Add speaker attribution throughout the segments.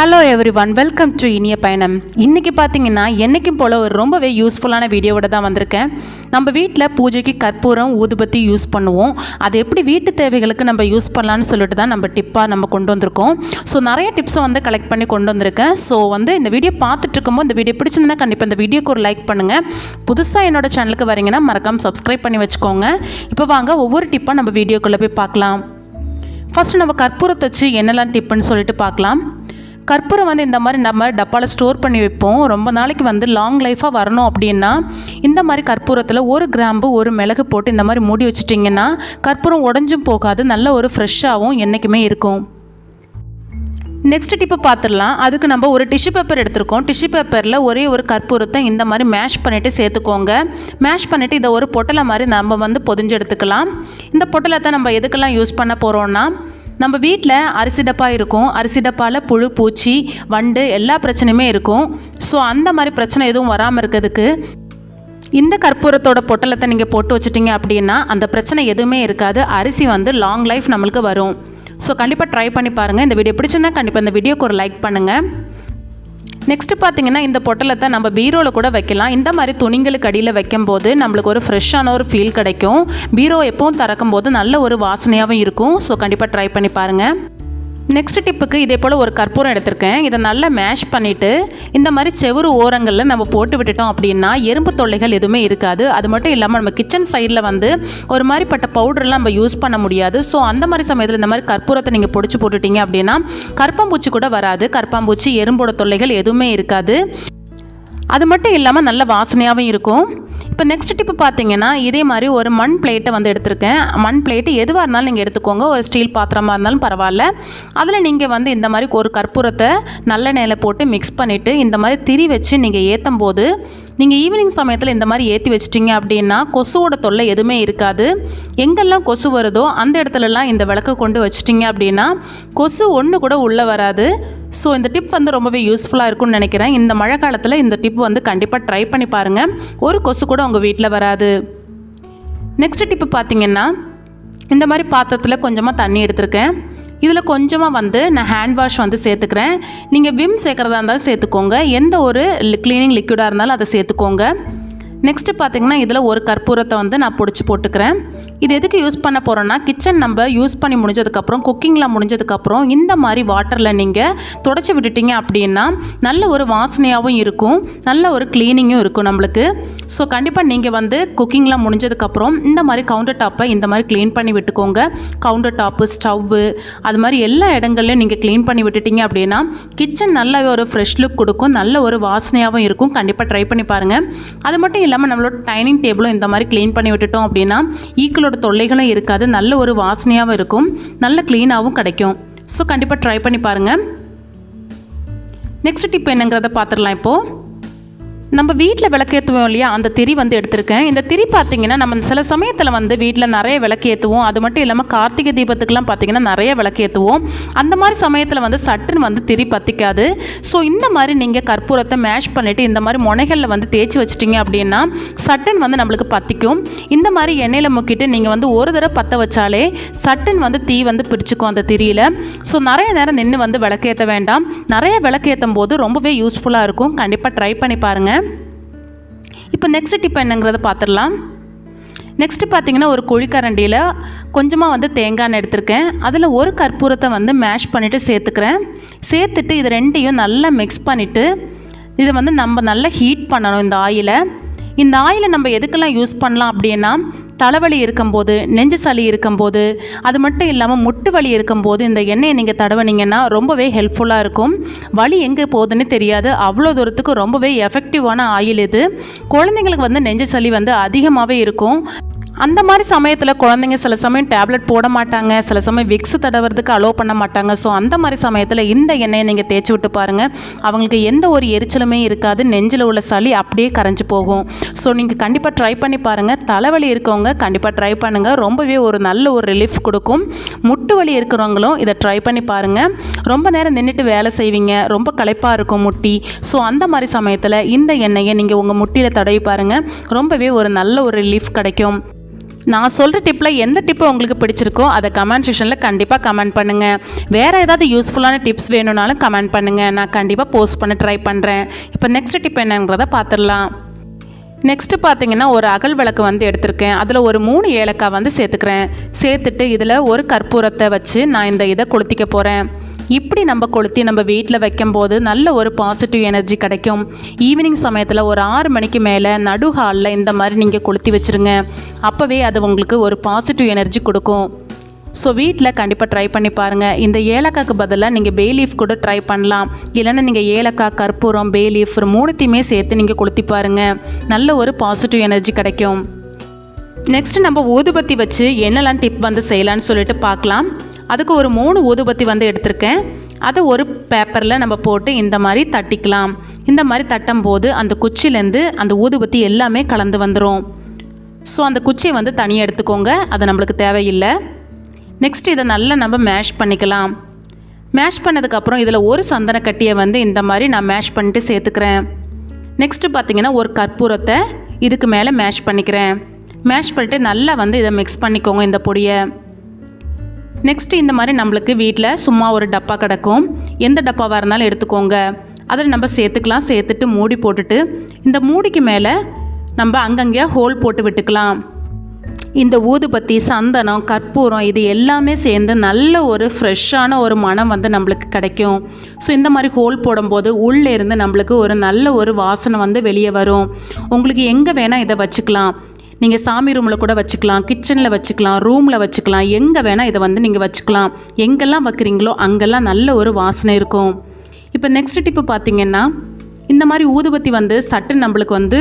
Speaker 1: Hello everyone welcome to இனிய பயணம். இன்றைக்கி பார்த்தீங்கன்னா என்றைக்கும் போல் ஒரு ரொம்பவே யூஸ்ஃபுல்லான வீடியோவோட தான் வந்திருக்கேன். நம்ம வீட்டில் பூஜைக்கு கற்பூரம் ஊதுபத்தி யூஸ் பண்ணுவோம். அது எப்படி வீட்டு தேவைகளுக்கு நம்ம யூஸ் பண்ணலான்னு சொல்லிட்டு தான் நம்ம டிப்பாக நம்ம கொண்டு வந்திருக்கோம். ஸோ நிறைய டிப்ஸை வந்து கலெக்ட் பண்ணி கொண்டு வந்திருக்கேன். ஸோ வந்து இந்த வீடியோ பார்த்துட்டு இருக்கும்போது இந்த வீடியோ பிடிச்சிருந்தா கண்டிப்பாக இந்த வீடியோக்கு ஒரு லைக் பண்ணுங்கள் புதுசாக என்னோட சேனலுக்கு வரீங்கன்னா மறக்காம சப்ஸ்கிரைப் பண்ணி வச்சுக்கோங்க. இப்போ வாங்க ஒவ்வொரு டிப்பாக நம்ம வீடியோக்குள்ளே போய் பார்க்கலாம். ஃபஸ்ட்டு நம்ம கற்பூரத்தை வச்சு என்னெல்லாம் டிப்புன்னு சொல்லிட்டு பார்க்கலாம். கற்பூரம் வந்து இந்த மாதிரி நம்ம டப்பாவில் ஸ்டோர் பண்ணி வைப்போம். ரொம்ப நாளைக்கு வந்து லாங் லைஃபாக வரணும் அப்படின்னா இந்த மாதிரி கற்பூரத்தில் ஒரு கிராம்பு ஒரு மிளகு போட்டு இந்த மாதிரி மூடி வச்சிட்டிங்கன்னா கற்பூரம் உடஞ்சும் போகாது நல்ல ஒரு ஃப்ரெஷ்ஷாகவும் என்றைக்குமே இருக்கும். நெக்ஸ்ட் டிப்பு பார்த்துடலாம் அதுக்கு நம்ம ஒரு டிஷ்யூ பேப்பர் எடுத்திருக்கோம். டிஷ்யூ பேப்பரில் ஒரே ஒரு கற்பூரத்தை இந்த மாதிரி மேஷ் பண்ணிவிட்டு சேர்த்துக்கோங்க. மேஷ் பண்ணிவிட்டு இதை ஒரு பொட்டலை மாதிரி நம்ம வந்து பொதிஞ்சு எடுத்துக்கலாம். இந்த பொட்டலத்தை நம்ம எதுக்கெல்லாம் யூஸ் பண்ண போகிறோன்னா நம்ம வீட்டில் அரிசி டப்பா இருக்கும். அரிசி டப்பாவில் புழு பூச்சி வண்டு எல்லா பிரச்சனையுமே இருக்கும். ஸோ அந்த மாதிரி பிரச்சனை எதுவும் வராமல் இருக்கிறதுக்கு இந்த கற்பூரத்தோட பொட்டலத்தை நீங்கள் போட்டு வச்சிட்டிங்க அப்படின்னா அந்த பிரச்சனை எதுவுமே இருக்காது. அரிசி வந்து லாங் லைஃப் நம்மளுக்கு வரும். ஸோ கண்டிப்பாக ட்ரை பண்ணி பாருங்கள் இந்த வீடியோ பிடிச்சிருந்தா கண்டிப்பாக இந்த வீடியோக்கு ஒரு லைக் பண்ணுங்கள் நெக்ஸ்ட்டு பார்த்தீங்கன்னா இந்த பொட்டலத்தை நம்ம பீரோவில் கூட வைக்கலாம். இந்த மாதிரி துணிங்களுக்கு அடியில் வைக்கும்போது நம்மளுக்கு ஒரு ஃப்ரெஷ்ஷான ஒரு ஃபீல் கிடைக்கும். பீரோ எப்பவும் திறக்கும் போது நல்ல ஒரு வாசனையாகவும் இருக்கும். ஸோ கண்டிப்பாக ட்ரை பண்ணி பாருங்கள் நெக்ஸ்ட் டிப்புக்கு இதே போல் ஒரு கற்பூரம் எடுத்திருக்கேன். இதை நல்லா மேஷ் பண்ணிவிட்டு இந்த மாதிரி செவுறு ஓரங்களில் நம்ம போட்டு விட்டுட்டோம் அப்படின்னா எறும்பு தொல்லைகள் எதுவுமே இருக்காது. அது மட்டும் இல்லாமல் நம்ம கிச்சன் சைடில் வந்து ஒரு மாதிரிப்பட்ட பவுடர்லாம் நம்ம யூஸ் பண்ண முடியாது. ஸோ அந்த மாதிரி சமயத்தில் இந்த மாதிரி கற்பூரத்தை நீங்கள் பொடிச்சு போட்டுட்டீங்க அப்படின்னா கற்பம்பூச்சி கூட வராது. கற்பாம்பூச்சி எறும்போட தொல்லைகள் எதுவுமே இருக்காது. அது மட்டும் இல்லாமல் நல்ல வாசனையாகவும் இருக்கும். இப்போ நெக்ஸ்ட் டிப்பு பார்த்தீங்கன்னா இதே மாதிரி ஒரு மண் பிளேட்டை வந்து எடுத்திருக்கேன். மண் பிளேட்டு எதுவாக இருந்தாலும் நீங்கள் எடுத்துக்கோங்க. ஒரு ஸ்டீல் பாத்திரமாக இருந்தாலும் பரவாயில்ல. அதில் நீங்கள் வந்து இந்த மாதிரி ஒரு கற்பூரத்தை நல்ல நேரில் போட்டு மிக்ஸ் பண்ணிவிட்டு இந்த மாதிரி திரி வச்சு நீங்கள் ஏற்றும் போது நீங்கள் ஈவினிங் சமயத்தில் இந்த மாதிரி ஏற்றி வச்சிட்டிங்க அப்படின்னா கொசுவோட தொல்லை எதுவுமே இருக்காது. எங்கெல்லாம் கொசு வருதோ அந்த இடத்துலலாம் இந்த விளக்கு கொண்டு வச்சிட்டிங்க அப்படின்னா கொசு ஒன்று கூட உள்ளே வராது. ஸோ இந்த டிப் வந்து ரொம்பவே யூஸ்ஃபுல்லாக இருக்கும்னு நினைக்கிறேன். இந்த மழை காலத்தில் இந்த டிப் வந்து கண்டிப்பாக ட்ரை பண்ணி பாருங்கள் ஒரு கொசு கூட உங்கள் வீட்டில் வராது. நெக்ஸ்ட் டிப்பு பார்த்தீங்கன்னா இந்த மாதிரி பாத்திரத்தில் கொஞ்சமாக தண்ணி எடுத்திருக்கேன். இதில் கொஞ்சமாக வந்து நான் ஹேண்ட் வாஷ் வந்து சேர்த்துக்கிறேன். நீங்கள் விம் சேர்க்குறதா இருந்தாலும் சேர்த்துக்கோங்க. எந்த ஒரு க்ளீனிங் லிக்விடாக இருந்தாலும் அதை சேர்த்துக்கோங்க. நெக்ஸ்ட்டு பார்த்தீங்கன்னா இதில் ஒரு கற்பூரத்தை வந்து நான் பிடிச்சி போட்டுக்கிறேன். இது எதுக்கு யூஸ் பண்ண போகிறோன்னா கிச்சன் நம்ம யூஸ் பண்ணி முடிஞ்சதுக்கப்புறம் குக்கிங்லாம் முடிஞ்சதுக்கப்புறம் இந்த மாதிரி வாட்டரில் நீங்கள் தொடச்சி விட்டுட்டீங்க அப்படின்னா நல்ல ஒரு வாசனையாகவும் இருக்கும் நல்ல ஒரு க்ளீனிங்கும் இருக்கும் நம்மளுக்கு. ஸோ கண்டிப்பாக நீங்கள் வந்து குக்கிங்லாம் முடிஞ்சதுக்கப்புறம் இந்த மாதிரி கவுண்டர் டாப்பை இந்த மாதிரி க்ளீன் பண்ணி விட்டுக்கோங்க. கவுண்டர் டாப்பு ஸ்டவ்வு அது மாதிரி எல்லா இடங்கள்லையும் நீங்கள் க்ளீன் பண்ணி விட்டுட்டீங்க அப்படின்னா கிச்சன் நல்ல ஒரு ஃப்ரெஷ் லுக் கொடுக்கும் நல்ல ஒரு வாசனையாகவும் இருக்கும். கண்டிப்பாக ட்ரை பண்ணி பாருங்கள் அது மட்டும் இல்லாமல் நம்மளோட டைனிங் டேபிளும் இந்த மாதிரி க்ளீன் பண்ணி விட்டுட்டோம் அப்படின்னா ஈக்களோட தொல்லைகளும் இருக்காது. நல்ல ஒரு வாசனையாகவும் இருக்கும். நல்ல க்ளீனாகவும் கிடைக்கும். ஸோ கண்டிப்பாக ட்ரை பண்ணி பாருங்கள் நெக்ஸ்ட் டிப் என்னங்கிறத பார்த்துடலாம் இப்போது நம்ம வீட்டில் விளக்கேற்றுவோம் இல்லையா? அந்த திரி வந்து எடுத்திருக்கேன். இந்த திரி பார்த்தீங்கன்னா நம்ம சில சமயத்தில் வந்து வீட்டில் நிறைய விளக்கேற்றுவோம் அது மட்டும் இல்லாமல் கார்த்திகை தீபத்துக்குலாம் பார்த்தீங்கன்னா நிறைய விளக்கேற்றுவோம் அந்த மாதிரி சமயத்தில் வந்து சட்டுன்னு வந்து திரி பற்றிக்காது ஸோ இந்த மாதிரி நீங்கள் கற்பூரத்தை மேஷ் பண்ணிவிட்டு இந்த மாதிரி முனைகளில் வந்து தேய்ச்சி வச்சிட்டிங்க அப்படின்னா சட்டன் வந்து நம்மளுக்கு பற்றிக்கும் இந்த மாதிரி எண்ணெயில் முக்கிட்டு நீங்கள் வந்து ஒரு தடவை பற்ற வச்சாலே சட்டன் வந்து தீ வந்து பிடிச்சிக்கும் அந்த திரியில். ஸோ நிறைய நேரம் நின்று வந்து விளக்கேற்ற வேண்டாம். நிறைய விளக்கேற்றும் போது ரொம்பவே யூஸ்ஃபுல்லாக இருக்கும். கண்டிப்பாக ட்ரை பண்ணி பாருங்கள் இப்போ நெக்ஸ்ட் டிப் என்னங்கிறத பார்த்துடலாம். நெக்ஸ்ட்டு பார்த்தீங்கன்னா ஒரு குழிக்கரண்டியில் கொஞ்சமாக வந்து தேங்காய் எடுத்திருக்கேன். அதில் ஒரு கற்பூரத்தை வந்து மேஷ் பண்ணிவிட்டு சேர்த்துக்கிறேன். சேர்த்துட்டு இது ரெண்டையும் நல்லா மிக்ஸ் பண்ணிவிட்டு இதை வந்து நம்ம நல்லா ஹீட் பண்ணணும் இந்த ஆயிலை இந்த ஆயிலை நம்ம எதுக்கெல்லாம் யூஸ் பண்ணலாம் அப்படின்னா தலைவலி இருக்கும்போது நெஞ்சு சளி இருக்கும்போது அது மட்டும் இல்லாமல் முட்டு வலி இருக்கும்போது இந்த எண்ணெயை நீங்கள் தடவுனீங்கன்னா ரொம்பவே ஹெல்ப்ஃபுல்லாக இருக்கும். வலி எங்கே போகுதுன்னு தெரியாது. அவ்வளோ தூரத்துக்கு ரொம்பவே எஃபெக்டிவான ஆயில் இது. குழந்தைங்களுக்கு வந்து நெஞ்சு சளி வந்து அதிகமாகவே இருக்கும். அந்த மாதிரி சமயத்தில் குழந்தைங்க சில சமயம் டேப்லெட் போட மாட்டாங்க சில சமயம் விக்ஸ் தடவுறதுக்கு அலோவ் பண்ண மாட்டாங்க. ஸோ அந்த மாதிரி சமயத்தில் இந்த எண்ணெயை நீங்கள் தேய்ச்சி விட்டு பாருங்கள் அவங்களுக்கு எந்த ஒரு எரிச்சலுமே இருக்காது. நெஞ்சில் உள்ள சளி அப்படியே கரைஞ்சி போகும். ஸோ நீங்கள் கண்டிப்பாக ட்ரை பண்ணி பாருங்கள் தலைவலி இருக்கவங்க கண்டிப்பாக ட்ரை பண்ணுங்கள் ரொம்பவே ஒரு நல்ல ஒரு ரிலீஃப் கொடுக்கும். முட்டு வலி இருக்கிறவங்களும் இதை ட்ரை பண்ணி பாருங்கள் ரொம்ப நேரம் நின்றுட்டு வேலை செய்வீங்க. ரொம்ப களைப்பாக இருக்கும் முட்டி. ஸோ அந்த மாதிரி சமயத்தில் இந்த எண்ணெயை நீங்கள் உங்கள் முட்டியில் தடவி பாருங்கள் ரொம்பவே ஒரு நல்ல ஒரு ரிலீஃப் கிடைக்கும். நான் சொல்கிற டிப்பில் எந்த டிப்பு உங்களுக்கு பிடிச்சிருக்கோ அதை கமெண்ட் செக்ஷனில் கண்டிப்பாக கமெண்ட் பண்ணுங்கள் வேறு ஏதாவது யூஸ்ஃபுல்லான டிப்ஸ் வேணும்னாலும் கமெண்ட் பண்ணுங்கள் நான் கண்டிப்பாக போஸ்ட் பண்ண ட்ரை பண்ணுறேன் இப்போ நெக்ஸ்ட் டிப் என்னங்கிறத பார்த்துடலாம் நெக்ஸ்ட்டு பார்த்தீங்கன்னா ஒரு அகல் விளக்கு வந்து எடுத்திருக்கேன். அதில் ஒரு மூணு ஏலக்காய் வந்து சேர்த்துக்கிறேன். சேர்த்துட்டு இதில் ஒரு கற்பூரத்தை வச்சு நான் இந்த இதை கொளுத்திக்க போகிறேன் இப்படி நம்ம கொளுத்தி நம்ம வீட்டில் வைக்கும்போது நல்ல ஒரு பாசிட்டிவ் எனர்ஜி கிடைக்கும். ஈவினிங் சமயத்தில் ஒரு ஆறு மணிக்கு மேலே நடு ஹாலில் இந்த மாதிரி நீங்கள் கொளுத்தி வச்சுருங்க. அப்போவே அது உங்களுக்கு ஒரு பாசிட்டிவ் எனர்ஜி கொடுக்கும். ஸோ வீட்டில் கண்டிப்பாக ட்ரை பண்ணி பாருங்கள் இந்த ஏலக்காய்க்கு பதிலாக நீங்கள் பே லீஃப் கூட ட்ரை பண்ணலாம். இல்லைன்னா நீங்கள் ஏலக்காய் கற்பூரம் பே லீஃப் மூணுத்தையுமே சேர்த்து நீங்கள் கொளுத்தி பாருங்கள் நல்ல ஒரு பாசிட்டிவ் எனர்ஜி கிடைக்கும். நெக்ஸ்ட் நம்ம ஊதுபத்தி வச்சு என்னெல்லாம் டிப் வந்து செய்யலான்னு சொல்லிட்டு பார்க்கலாம். அதுக்கு ஒரு மூணு ஊதுபத்தி வந்து எடுத்திருக்கேன். அதை ஒரு பேப்பரில் நம்ம போட்டு இந்த மாதிரி தட்டிக்கலாம். இந்த மாதிரி தட்டும் போது அந்த குச்சிலேருந்து அந்த ஊதுபத்தி எல்லாமே கலந்து வந்துடும் ஸோ அந்த குச்சியை வந்து தனியாக எடுத்துக்கோங்க. அது நம்மளுக்கு தேவையில்லை. நெக்ஸ்ட் இதை நல்லா நம்ம மேஷ் பண்ணிக்கலாம். மேஷ் பண்ணதுக்கப்புறம் இதில் ஒரு சந்தன கட்டியை வந்து இந்த மாதிரி நான் மேஷ் பண்ணிட்டு சேர்த்துக்கிறேன். நெக்ஸ்ட்டு பார்த்தீங்கன்னா ஒரு கற்பூரத்தை இதுக்கு மேலே மேஷ் பண்ணிக்கிறேன். மேஷ் பண்ணிட்டு நல்லா வந்து இதை மிக்ஸ் பண்ணிக்கோங்க இந்த பொடியை. நெக்ஸ்ட் இந்த மாதிரி நம்மளுக்கு வீட்டில் சும்மா ஒரு டப்பா கிடக்கும். எந்த டப்பாவாக இருந்தாலும் எடுத்துக்கோங்க. அதில் நம்ம சேர்த்துக்கலாம். சேர்த்துட்டு மூடி போட்டுட்டு இந்த மூடிக்கு மேலே நம்ம அங்கங்கே ஹோல் போட்டு விட்டுக்கலாம். இந்த ஊதுபத்தி சந்தனம் கற்பூரம் இது எல்லாமே சேர்ந்து நல்ல ஒரு ஃப்ரெஷ்ஷான ஒரு மனம் வந்து நம்மளுக்கு கிடைக்கும். ஸோ இந்த மாதிரி ஹோல் போடும்போது உள்ளே இருந்து நம்மளுக்கு ஒரு நல்ல ஒரு வாசனை வந்து வெளியே வரும். உங்களுக்கு எங்கே வேணால் இதை வச்சுக்கலாம். நீங்கள் சாமி ரூமில் கூட வச்சுக்கலாம் கிச்சனில் வச்சுக்கலாம் ரூமில் வச்சுக்கலாம் எங்கே வேணால் இதை வந்து நீங்கள் வச்சுக்கலாம். எங்கெல்லாம் வைக்கிறீங்களோ அங்கெல்லாம் நல்ல ஒரு வாசனை இருக்கும். இப்போ நெக்ஸ்ட் டிப்பு பார்த்தீங்கன்னா இந்த மாதிரி ஊதுபத்தி வந்து சட்டு நம்மளுக்கு வந்து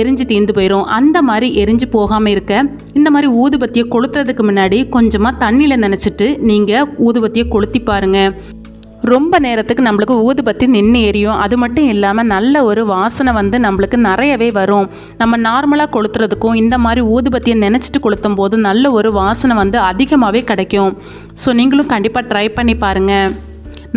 Speaker 1: எரிஞ்சு தீர்ந்து போயிடும் அந்த மாதிரி எரிஞ்சு போகாமல் இருக்க இந்த மாதிரி ஊதுபத்தியை கொளுத்துறதுக்கு முன்னாடி கொஞ்சமாக தண்ணியில் நினச்சிட்டு நீங்கள் ஊதுபத்தியை கொளுத்தி பாருங்கள் ரொம்ப நேரத்துக்கு நம்மளுக்கு ஊதுபத்தி நின்று எரியும். அது மட்டும் இல்லாமல் நல்ல ஒரு வாசனை வந்து நம்மளுக்கு நிறையவே வரும். நம்ம நார்மலாக கொளுத்துறதுக்கும் இந்த மாதிரி ஊதுபத்தியை நினச்சிட்டு கொளுத்தும் போது நல்ல ஒரு வாசனை வந்து அதிகமாகவே கிடைக்கும். ஸோ நீங்களும் கண்டிப்பாக ட்ரை பண்ணி பாருங்கள்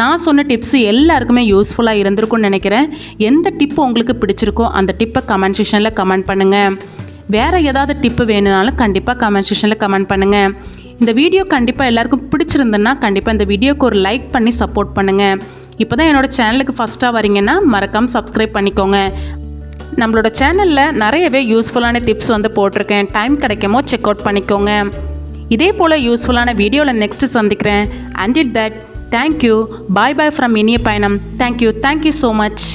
Speaker 1: நான் சொன்ன டிப்ஸ் எல்லாருக்குமே யூஸ்ஃபுல்லாக இருந்திருக்கும்னு நினைக்கிறேன். எந்த டிப்பு உங்களுக்கு பிடிச்சிருக்கோ அந்த டிப்பை கமெண்ட் செக்ஷனில் கமெண்ட் பண்ணுங்கள் வேறு ஏதாவது டிப்பு வேணும்னாலும் கண்டிப்பாக கமெண்ட் செக்ஷனில் கமெண்ட் பண்ணுங்கள் இந்த வீடியோ கண்டிப்பாக எல்லாருக்கும் பிடிச்சிருந்ததுன்னா கண்டிப்பாக இந்த வீடியோக்கு ஒரு லைக் பண்ணி சப்போர்ட் பண்ணுங்கள் இப்போ தான் என்னோடய சேனலுக்கு ஃபஸ்ட்டாக வரீங்கன்னா மறக்காமல் சப்ஸ்கிரைப் பண்ணிக்கோங்க. நம்மளோட சேனலில் நிறையவே யூஸ்ஃபுல்லான டிப்ஸ் வந்து போட்டிருக்கேன். டைம் கிடைக்குமோ செக் அவுட் பண்ணிக்கோங்க. இதே போல் யூஸ்ஃபுல்லான வீடியோவில் நெக்ஸ்ட்டு சந்திக்கிறேன். And it that thank you bye bye from இனிய பயணம். Thank you thank you so much